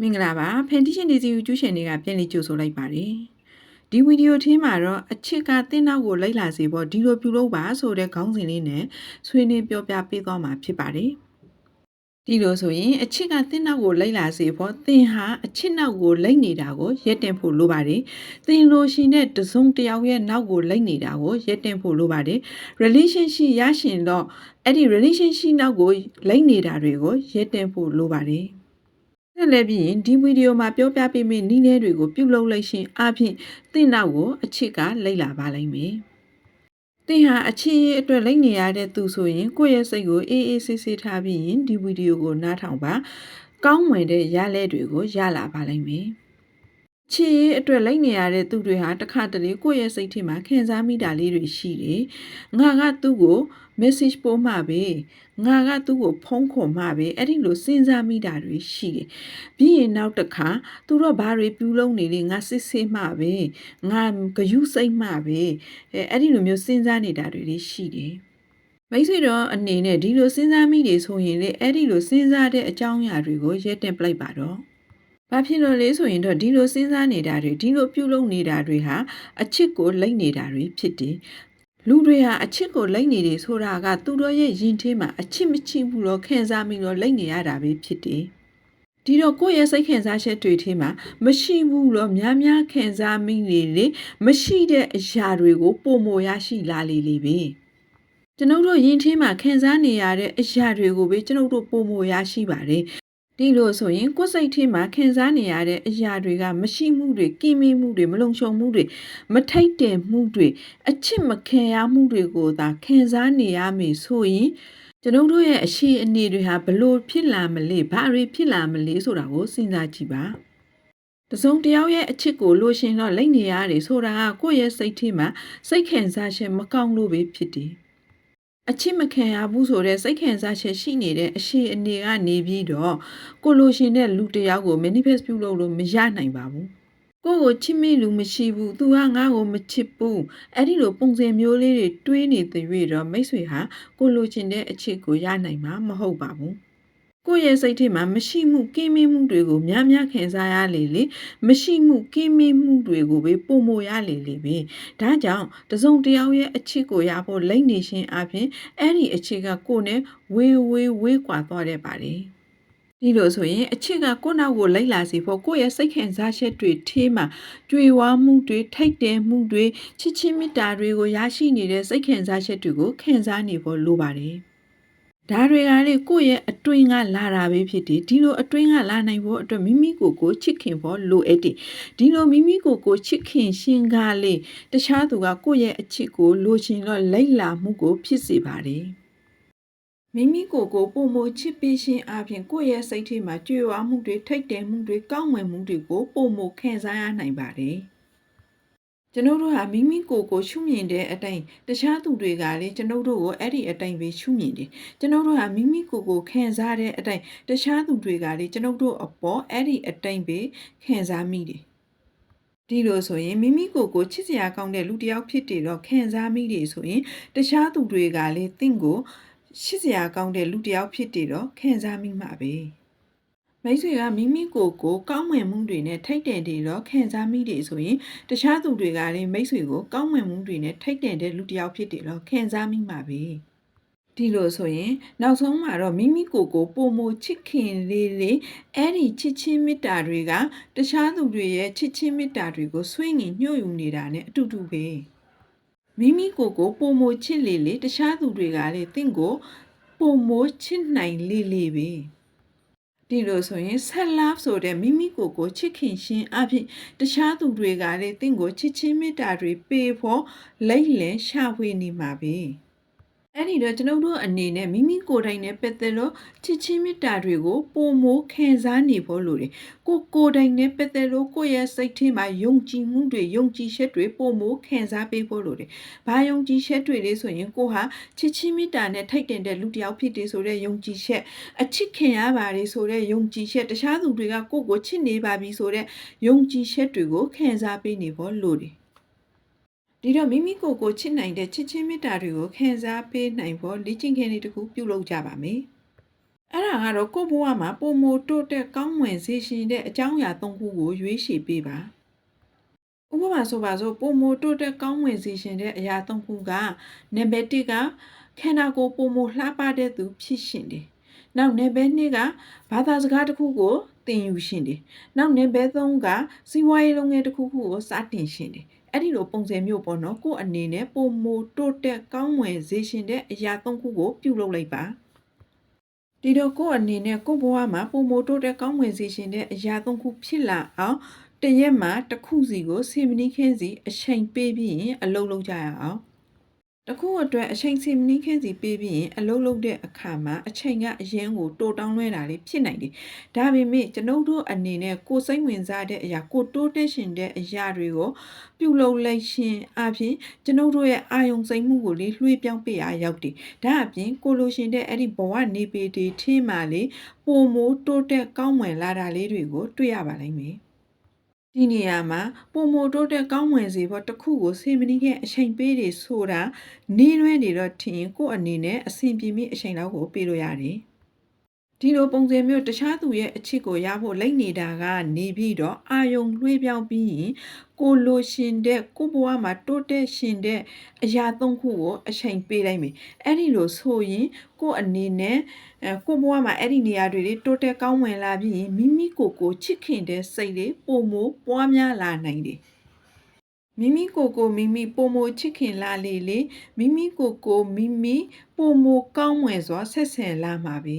မင်္ဂလာပါဖန်တီရှင်ဒီစီယူကျူးရှင်တွေကပြန်လည်ကြိုဆိုလိုက်ပါတယ်ဒီဗီဒီယိုထင်းမှာတော့အချစ်ကတင်းနောက်ကိုလိုက်လာစေဖို့ဒီလိုပြုလုပ်ပါဆိုတဲ့ခေါင်းစဉ်လေးနဲ့ဆွေးနွေးပြောပြပေးသွားမှာဖြစ်ပါတယ်ဒီလိုဆိုရင်အချစ်ကတင်းနောက်ကိုလိုက်လာစေဖို့သင်ဟာအချစ်နောက်ကိုလိုက်နေတာကိုရက်တင်ဖို့လိုပါတယ်သင်လိုရှင်တဲ့တစုံတစ်ယောက်ရဲ့နောက်ကိုလိုက်နေတာကိုရက်တင်ဖို့လိုပါတယ် relationship ရရှင်တော့အဲ့ဒီ relationship နောက်ကိုလိုက်နေတာတွေကိုရက်တင်ဖို့လိုပါတယ် ဆက်လက်ပြီးရင်ဒီဗီဒီယိုမှာပြောပြပေးမယ့်နည်းလမ်းတွေကိုပြုလုပ်လိုက်ရှင်အပြင်သင်နောက်ကိုအချစ်ကလိုက်လာပါလိမ့်မယ်။သင်ဟာအချစ်ရဲ့အတွက်လိုက်နေရတဲ့သူဆိုရင်ကိုယ့်ရဲ့စိတ်ကိုအေးအေးဆေးဆေးထားပြီးရင်ဒီဗီဒီယိုကိုနားထောင်ပါ။ကောင်းမွန်တဲ့ရလဒ်တွေကိုရလာပါလိမ့်မယ်။ ချစ်ရဲ့အတွက်လိုက်နေရတဲ့သူတွေဟာတစ်ခါတလေကိုယ့်ရဲ့စိတ်ထဲမှာခံစားမိတာလေးတွေရှိတယ်။ငါကသူ့ကို message ပို့မှပဲငါကသူ့ကိုဖုန်းခေါ်မှပဲအဲ့ဒီလိုစဉ်းစားမိတာတွေရှိတယ်။ပြီးရင်နောက်တစ်ခါသူတော့ဘာတွေပြုလုပ်နေလဲငါစစ်စစ်မှပဲငါဂယုစိတ်မှပဲအဲအဲ့ဒီလိုမျိုးစဉ်းစားနေတာတွေလည်းရှိတယ်။မိတ်ဆွေတော့အနေနဲ့ဒီလိုစဉ်းစားမိတွေဆိုရင်လေအဲ့ဒီလိုစဉ်းစားတဲ့အကြောင်းအရာတွေကိုရက်တင်ပလိုက်ပါတော့။ ဘာဖြစ်လို့လဲဆိုရင်တော့ဒီလိုစဉ်းစားနေတာတွေဒီလိုပြုလုပ်နေတာတွေဟာအချစ်ကိုလိမ့်နေတာတွေဖြစ်တယ်လူတွေဟာအချစ်ကိုလိမ့်နေတယ်ဆိုတာကသူတို့ရဲ့ယဉ်ထဲမှာအချစ်မချစ်ဘူးတော့ခံစားမိတော့လိမ့်နေရတာပဲဖြစ်တယ်ဒီတော့ကိုယ့်ရဲ့စိတ်ခံစားချက်တွေထဲမှာမရှိဘူးလို့များများခံစားမိနေလေမရှိတဲ့အရာတွေကိုပုံမရရှိလာလေလေပဲကျွန်ုပ်တို့ယဉ်ထဲမှာခံစားနေရတဲ့အရာတွေကိုပဲကျွန်ုပ်တို့ပုံမရရှိပါတယ် ဒီလိုဆိုရင်ကိုယ်စိတ်ထဲမှာခံစားနေရတဲ့အရာတွေကမရှိမှုတွေကင်းမေးမှုတွေမလုံခြုံမှုတွေမထိတ်တယ်မှုတွေအချစ်မခံရမှုတွေကိုသာခံစားနေရမယ်ဆိုရင်ကျွန်ုပ်တို့ရဲ့အရှိအနေတွေဟာဘလို့ဖြစ်လာမလဲဘာတွေဖြစ်လာမလဲဆိုတာကိုစဉ်းစားကြည့်ပါတစုံတယောက်ရဲ့အချစ်ကိုလိုရှင်တော့လိမ့်နေရတယ်ဆိုတာကကိုယ့်ရဲ့စိတ်ထဲမှာစိတ်ခံစားချက်မကောင်းလို့ပဲဖြစ်တယ် အချစ်မခံရဘူးဆိုတဲ့စိတ်ခံစားချက်ရှိနေတဲ့အရှိအနေကနေပြီးတော့ကိုလိုရှင်တဲ့လူတစ်ယောက်ကို manifest ပြုလုပ်လို့မရနိုင်ပါဘူးကိုယ့်ကိုချစ်မိလူမရှိဘူးသူကငါ့ကိုမချစ်ဘူးအဲ့ဒီလိုပုံစံမျိုးလေးတွေတွေးနေတဲ့၍တော့မိတ်ဆွေဟာကိုလိုချင်တဲ့အချစ်ကိုရနိုင်မှာမဟုတ်ပါဘူး ကိုယ့်ရဲ့စိတ်ထဲမှာမရှိမှုကင်းမင်းမှုတွေကိုများများခံစားရလေလေမရှိမှုကင်းမင်းမှုတွေကိုပဲပုံမရလေလေပဲဒါကြောင့်တစုံတယောက်ရဲ့အချစ်ကိုရဖို့လိမ့်နေခြင်းအပြင်အဲ့ဒီအချစ်ကကိုယ်နဲ့ဝေးဝေးဝေးကွာသွားတဲ့ပါတယ်ဒီလိုဆိုရင်အချစ်ကကိုယ့်နောက်ကိုလိုက်လာစေဖို့ကိုယ့်ရဲ့စိတ်ခံစားချက်တွေထေးမှာကြွေဝါမှုတွေထိတ်တယ်မှုတွေချစ်ချင်းမေတ္တာတွေကိုရရှိနေတဲ့စိတ်ခံစားချက်တွေကိုခံစားနေဖို့လိုပါတယ် ဒါတွေကလေကိုယ့်ရဲ့အတွင်းကလာတာပဲဖြစ်တယ်ဒီလိုအတွင်းကလာနိုင်ဖို့အတွက်မိမိကိုယ်ကိုချစ်ခင်ဖို့လိုအပ်တယ်ဒီလိုမိမိကိုယ်ကိုချစ်ခင်ရှင်ကားလေတခြားသူကကိုယ့်ရဲ့အချစ်ကိုလိုချင်တော့လိုက်လာမှုကိုဖြစ်စေပါတယ်မိမိကိုယ်ကိုပုံမချစ်ပေးခြင်းအပြင်ကိုယ့်ရဲ့စိတ်ထဲမှာကြွေဝါမှုတွေထိတ်တယ်မှုတွေကောင်းမွန်မှုတွေကိုပုံမခံစားရနိုင်ပါတယ် ကျွန်ုပ်တို့ဟာမိမိကိုယ်ကိုရှုမြင်တဲ့အတိုင်းတခြားသူတွေကလည်းကျွန်ုပ်တို့ကိုအဲ့ဒီအတိုင်းပဲရှုမြင်တယ်ကျွန်ုပ်တို့ဟာမိမိကိုယ်ကိုခံစားတဲ့အတိုင်းတခြားသူတွေကလည်းကျွန်ုပ်တို့အပေါ်အဲ့ဒီအတိုင်းပဲခံစားမိတယ်ဒီလိုဆိုရင်မိမိကိုယ်ကိုချစ်စရာကောင်းတဲ့လူတစ်ယောက်ဖြစ်တယ်တော့ခံစားမိတယ်ဆိုရင်တခြားသူတွေကလည်းတင့်ကိုချစ်စရာကောင်းတဲ့လူတစ်ယောက်ဖြစ်တယ်တော့ခံစားမိမှာပဲ မိတ်ဆွေကမိမိကိုယ်ကိုကောင်းမွန်မှုတွေနဲ့ထိတ်တန့်တယ်တော့ခံစားမိတယ်ဆိုရင်တခြားသူတွေကလည်းမိတ်ဆွေကိုကောင်းမွန်မှုတွေနဲ့ထိတ်တန့်တဲ့လူတစ်ယောက်ဖြစ်တယ်တော့ခံစားမိမှာပဲဒီလိုဆိုရင်နောက်ဆုံးမှာတော့မိမိကိုယ်ကိုပုံမချစ်ခင်လေးလေးအဲ့ဒီချစ်ချင်းမေတ္တာတွေကတခြားသူတွေရဲ့ချစ်ချင်းမေတ္တာတွေကိုဆွေးငင်ညှို့ယူနေတာနဲ့အတူတူပဲမိမိကိုယ်ကိုပုံမချစ်လေလေတခြားသူတွေကလည်းတင့်ကိုပုံမချစ်နိုင်လေလေပဲ ဒီလိုဆိုရင် self love ဆိုတဲ့မိမိကိုယ်ကိုချစ်ခင်ရှင်အဖြစ်တခြားသူတွေကလည်းတင့်ကိုချစ်ချင်းမေတ္တာတွေပေးဖို့လိမ့်လည်ရှာဖွေနေမှာပဲ အဲ့ဒီတော့ကျွန်ုပ်တို့အနေနဲ့မိမိကိုယ်တိုင်နဲ့ပတ်သက်လို့ချစ်ချင်းမေတ္တာတွေကိုပုံမိုးခံစားနေဖို့လိုတယ်ကိုကိုယ်တိုင်နဲ့ပတ်သက်လို့ကိုယ့်ရဲ့စိတ်ထဲမှာယုံကြည်မှုတွေယုံကြည်ချက်တွေပုံမိုးခံစားပေးဖို့လိုတယ်ဘာယုံကြည်ချက်တွေလဲဆိုရင်ကိုဟာချစ်ချင်းမေတ္တာနဲ့ထိုက်တန်တဲ့လူတစ်ယောက်ဖြစ်တယ်ဆိုတဲ့ယုံကြည်ချက်အချစ်ခင်ရပါတယ်ဆိုတဲ့ယုံကြည်ချက်တခြားသူတွေကကိုကိုချစ်နေပါပြီဆိုတဲ့ယုံကြည်ချက်တွေကိုခံစားပေးနေဖို့လိုတယ် ဒီတော့မိမိကိုယ်ကိုချစ်နိုင်တဲ့ချစ်ချင်းမေတ္တာတွေကိုခံစားပေးနိုင်ဖို့လေ့ကျင့်ခန်းလေးတစ်ခုပြုလုပ်ကြပါမယ်အဲ့ဒါကတော့ကိုယ့်ဘဝမှာပုံမတိုးတက်ကောင်းမွန်စေရှင်တဲ့အကြောင်းအရာ၃ခုကိုရွေးချယ်ပေးပါဥပမာဆိုပါစို့ပုံမတိုးတက်ကောင်းမွန်စေရှင်တဲ့အရာ၃ခုကနံပါတ်၁ကခန္ဓာကိုယ်ပုံမလှပတဲ့သူဖြစ်ရှင်တယ် နောက်နံပါတ်2ကဘာသာစကားတစ်ခုကိုသင်ယူရှင်တယ်နောက်နံပါတ်3ကစီးပွားရေးလုပ်ငန်းတစ်ခုခုကိုစတင်ရှင်တယ်အဲ့ဒီလိုပုံစံမျိုးပေါ့နော်ကိုယ့်အနေနဲ့ပုံမတိုးတက်ကောင်းမွန်စေရှင်တဲ့အရာ၃ခုကိုပြုလုပ်လိုက်ပါဒီတော့ကိုယ့်အနေနဲ့ကိုယ့်ဘဝမှာပုံမတိုးတက်ကောင်းဝင်စေခြင်းတဲ့အရာသုံးခုဖြစ်လာအောင်တရက်မှာတစ်ခုစီကိုစေမနီခင်းစီအချိန်ပေးပြီးရင်အလုပ်လုပ်ကြရအောင် တစ်ခုအတွက်အချိန်စေမနီခင်းစီပေးပြီးရင်အလုပ်လုပ်တဲ့အခါမှာအချိန်ကအရင်ကိုတိုးတောင်းလွှဲတာလေးဖြစ်နိုင်တယ်ဒါပေမဲ့ကျွန်ုပ်တို့အနေနဲ့ကိုယ်စိတ်ဝင်စားတဲ့အရာကိုတိုးတက်ရှင်တဲ့အရာတွေကိုပြုလုပ်လိုက်ရှင်အပြင်ကျွန်ုပ်တို့ရဲ့အာယုံစိတ်မှုကိုလေးလွှဲပြောင်းပေးရရောက်တယ်ဒါအပြင်ကိုလိုရှင်တဲ့အဲ့ဒီဘဝနေပေတီထင်းမှလေးပုံမိုးတိုးတက်ကောင်းမွန်လာတာလေးတွေကိုတွေ့ရပါလိမ့်မယ် ဒီနေရာမှာပုံမိုတိုးတက်ကောင်းမွန်စေဖို့တစ်ခုကိုစေမနီကအချိန်ပေးတွေဆိုတာနေလွဲနေတော့ထင်ရင်ကိုယ့်အနေနဲ့အဆင်ပြေမိအချိန်လောက်ကိုပေးလို့ရတယ် ဒီလိုပုံစံမျိုးတခြားသူရဲ့အချစ်ကိုရဖို့လိမ့်နေတာကနေပြီးတော့အာယုံလွှဲပြောင်းပြီးရင်ကိုလိုရှင်တဲ့ကိုဘဝမှာတိုးတက်ရှင်တဲ့အရာသုံးခုကိုအချိန်ပေးလိုက်မယ်အဲ့ဒီလိုဆိုရင်ကိုယ့်အနေနဲ့အဲကိုဘဝမှာအဲ့ဒီနေရာတွေလေးတိုးတက်ကောင်းမွန်လာပြီးရင်မိမိကိုယ်ကိုချစ်ခင်တဲ့စိတ်လေးပုံမပွားများလာနိုင်တယ်မိမိကိုယ်ကိုမိမိပုံမချစ်ခင်လာလေလေမိမိကိုယ်ကိုမိမိပုံမကောင်းမွန်စွာဆက်ဆံလာမှာပဲ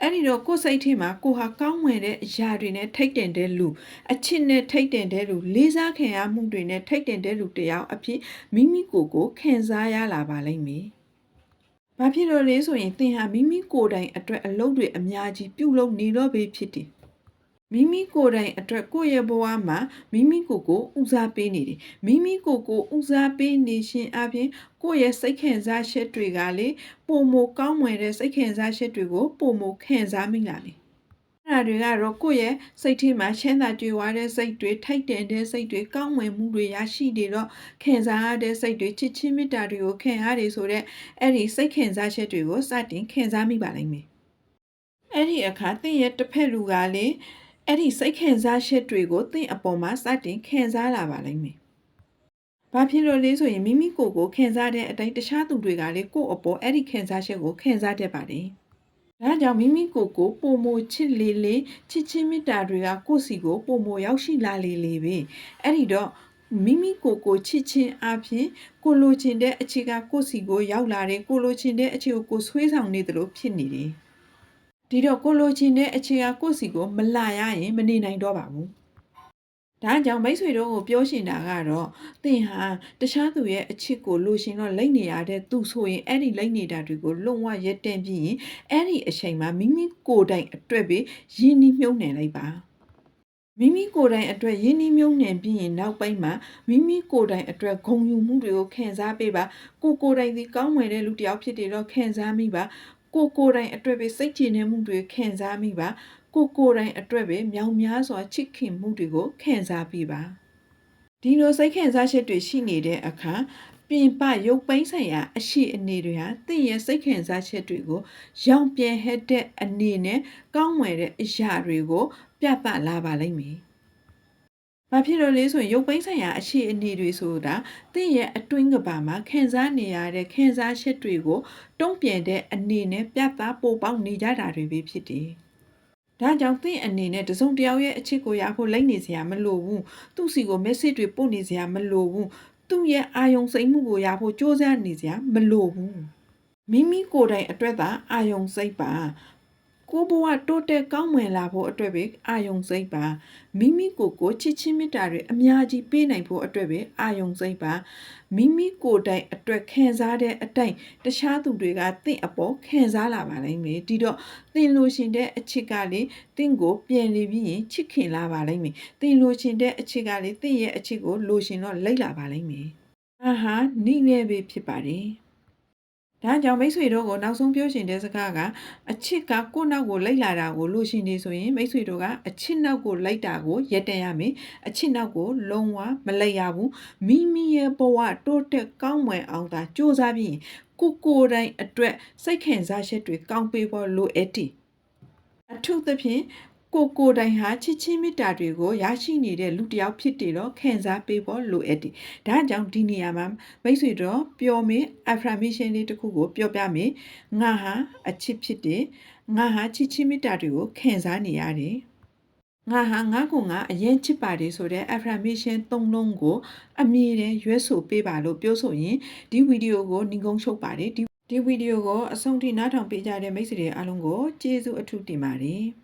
အဲ့ဒီတော့ကိုယ်စိတ်ထဲမှာကိုဟာကောင်းမွန်တဲ့အရာတွေနဲ့ထိတ်တင်တဲ့လူအချစ်နဲ့ထိတ်တင်တဲ့လူလေးစားခံရမှုတွေနဲ့ထိတ်တင်တဲ့လူတယောက်အဖြစ်မိမိကိုယ်ကိုခံစားရလာပါလိမ့်မယ်။ဘာဖြစ်လို့လဲဆိုရင်သင်ဟာမိမိကိုယ်တိုင်အတွက်အလုပ်တွေအများကြီးပြုလုပ်နေတော့ပဲဖြစ်တယ်။ မိမိကိုယ်တိုင်အတွက်ကိုယ့်ရဲ့ဘဝမှာမိမိကိုယ်ကိုဦးစားပေးနေတယ်။မိမိကိုယ်ကိုဦးစားပေးနေရှင်အပြင်ကိုယ့်ရဲ့စိတ်ခံစားချက်တွေကလေပုံမကောင်းမွန်တဲ့စိတ်ခံစားချက်တွေကိုပုံမခံစားမိလာတယ်။အဲ့ဒါတွေကတော့ကိုယ့်ရဲ့စိတ်ထဲမှာချမ်းသာကြွယ်ဝတဲ့စိတ်တွေထိုက်တန်တဲ့စိတ်တွေကောင်းမွန်မှုတွေရရှိနေတော့ခံစားရတဲ့စိတ်တွေချစ်ချင်းမေတ္တာတွေကိုခံရတယ်ဆိုတော့အဲ့ဒီစိတ်ခံစားချက်တွေကိုစတင်ခံစားမိပါလိမ့်မယ်။အဲ့ဒီအခါသင်ရဲ့တစ်ဖက်လူကလေ အဲ့ဒီစိတ်ခံစားချက်တွေကိုသင်အပေါ်မှာစတင်ခံစားလာပါလိမ့်မယ်။ဘာဖြစ်လို့လဲဆိုရင်မိမိကိုယ်ကိုခံစားတဲ့အတိုင်းတခြားသူတွေကလေကိုယ့်အပေါ်အဲ့ဒီခံစားချက်ကိုခံစားတတ်ပါတယ်။ဒါကြောင့်မိမိကိုယ်ကိုပုံမချစ်လေလေချစ်ချင်းမေတ္တာတွေကကိုယ့်စီကိုပုံမရောက်ရှိလာလေလေပဲ။အဲ့ဒီတော့မိမိကိုယ်ကိုချစ်ချင်းအပြင်ကိုလိုချင်တဲ့အခြေကကိုယ့်စီကိုရောက်လာတယ်ကိုလိုချင်တဲ့အခြေကိုကိုဆွေးဆောင်နေသလိုဖြစ်နေတယ်။ ဒီတော့ကိုလိုချင်တဲ့အခြေကကိုယ့်စီကိုမလာရရင်မနေနိုင်တော့ပါဘူး။ဒါကြောင့်မိတ်ဆွေတို့ကိုပြောရှင်တာကတော့သင်ဟာတခြားသူရဲ့အချစ်ကိုလိုရှင်တော့လိမ့်နေရတဲ့သူဆိုရင်အဲ့ဒီလိမ့်နေတာတွေကိုလုံဝရက်တန့်ပြီးရင်အဲ့ဒီအချိန်မှာမိမိကိုယ်တိုင်အတွက်ပဲရင်းနှီးမြုပ်နှံလိုက်ပါ။မိမိကိုယ်တိုင်အတွက်ရင်းနှီးမြုပ်နှံပြီးရင်နောက်ပိုင်းမှာမိမိကိုယ်တိုင်အတွက်ဂုဏ်ယူမှုတွေကိုခံစားပေးပါကိုကိုယ်တိုင်ဒီကောင်းမွန်တဲ့လူတစ်ယောက်ဖြစ်တယ်တော့ခံစားမိပါ ကိုကိုယ်တိုင်အတွက်ပဲစိတ်ကြည်နေမှုတွေခံစားမိပါကိုကိုယ်တိုင်အတွက်ပဲမြောင်များစွာချစ်ခင်မှုတွေကိုခံစားပြီးပါဒီလိုစိတ်ခံစားချက်တွေရှိနေတဲ့အခါပြင်ပရုပ်ပိုင်းဆိုင်ရာအရှိအနေတွေဟာသင်ရဲ့စိတ်ခံစားချက်တွေကိုရောင်ပြန်ဟက်တဲ့အနေနဲ့ကောင်းမွယ်တဲ့အရာတွေကို ပြသလာပါလိမ့်မယ်။ ဘာဖြစ်လို့လဲဆိုရင်ရုပ်ပိုင်းဆိုင်ရာအရှိအနေတွေဆိုတာသင်ရဲ့အတွင်းကဘာမှာခံစားနေရတဲ့ခံစားချက်တွေကိုတုံ့ပြန်တဲ့အနေနဲ့ပြသပို့ပေါက်နေကြတာတွေပဲဖြစ်တယ်။ဒါကြောင့်သင်အနေနဲ့တစုံတယောက်ရဲ့အချစ်ကိုရဖို့လိုက်နေစရာမလိုဘူး။သူ့စီကို message တွေပို့နေစရာမလိုဘူး။သူ့ရဲ့အာယုံစိတ်မှုကိုရဖို့ကြိုးစားနေစရာမလိုဘူး။မိမိကိုယ်တိုင်အတွက်သာအာယုံစိတ်ပါ ကိုဘဝတိုးတက်ကောင်းမွန်လာဖို့အတွက်ပဲအာယုံစိတ်ပါမိမိကိုယ်ကိုချစ်ချင်းမေတ္တာတွေအများကြီးပေးနိုင်ဖို့အတွက်ပဲအာယုံစိတ်ပါမိမိကိုယ်တိုင်အတွက်ခံစားတဲ့အတိုင်းတခြားသူတွေကတင့်အပေါ်ခံစားလာပါလိမ့်မယ်ဒီတော့တင်လို့ရှင်တဲ့အချစ်ကလေတင့်ကိုပြန်လေပြီးရင်ချစ်ခင်လာပါလိမ့်မယ်တင်လို့ရှင်တဲ့အချစ်ကလေတင့်ရဲ့အချစ်ကိုလိုရှင်တော့လိတ်လာပါလိမ့်မယ်အာဟာနိနေပဲဖြစ်ပါတယ် ဒါကြောင့်မိတ်ဆွေတို့ကိုနောက်ဆုံးပြောရှင်တဲ့စကားကအချစ်ကကိုယ့်နောက်ကိုလိုက်လာတာကိုလို့ရှင်နေဆိုရင်မိတ်ဆွေတို့ကအချစ်နောက်ကိုလိုက်တာကိုရက်တန်ရမယ်အချစ်နောက်ကိုလုံးဝမလိုက်ရဘူးမိမိရဲ့ဘဝတိုးတက်ကောင်းမွန်အောင်သာစူးစမ်းပြီးရင်ကိုကိုယ်တိုင်အတွက်စိတ်ခံစားချက်တွေကောင်းပေးဖို့လိုအပ်တယ်အထူးသဖြင့် ကိုကိုယ်တိုင်ဟာချစ်ချင်းမေတ္တာတွေကိုရရှိနေတဲ့လူတစ်ယောက်ဖြစ်တယ်တော့ခံစားပေးဖို့လိုအပ်တယ်။ဒါကြောင့်ဒီနေရာမှာမိတ်ဆွေတို့ပြောမင်း affirmation လေးတစ်ခုကိုပြောပြမယ်။ငါဟာအချစ်ဖြစ်တယ်။ငါဟာချစ်ချင်းမေတ္တာတွေကိုခံစားနေရတယ်။ငါဟာငါ့ကိုငါအရင်ချစ်ပါတယ်ဆိုတဲ့ affirmation သုံးလုံးကို အမြဲတမ်းရွေးဆိုပေးပါလို့ပြောဆိုရင်ဒီဗီဒီယိုကိုညီကုန်းချုပ်ပါတယ်ဒီဒီဗီဒီယိုကိုအဆုံးထိနားထောင်ပေးကြတဲ့မိတ်ဆွေတွေအားလုံးကိုကျေးဇူးအထူးတင်ပါတယ်။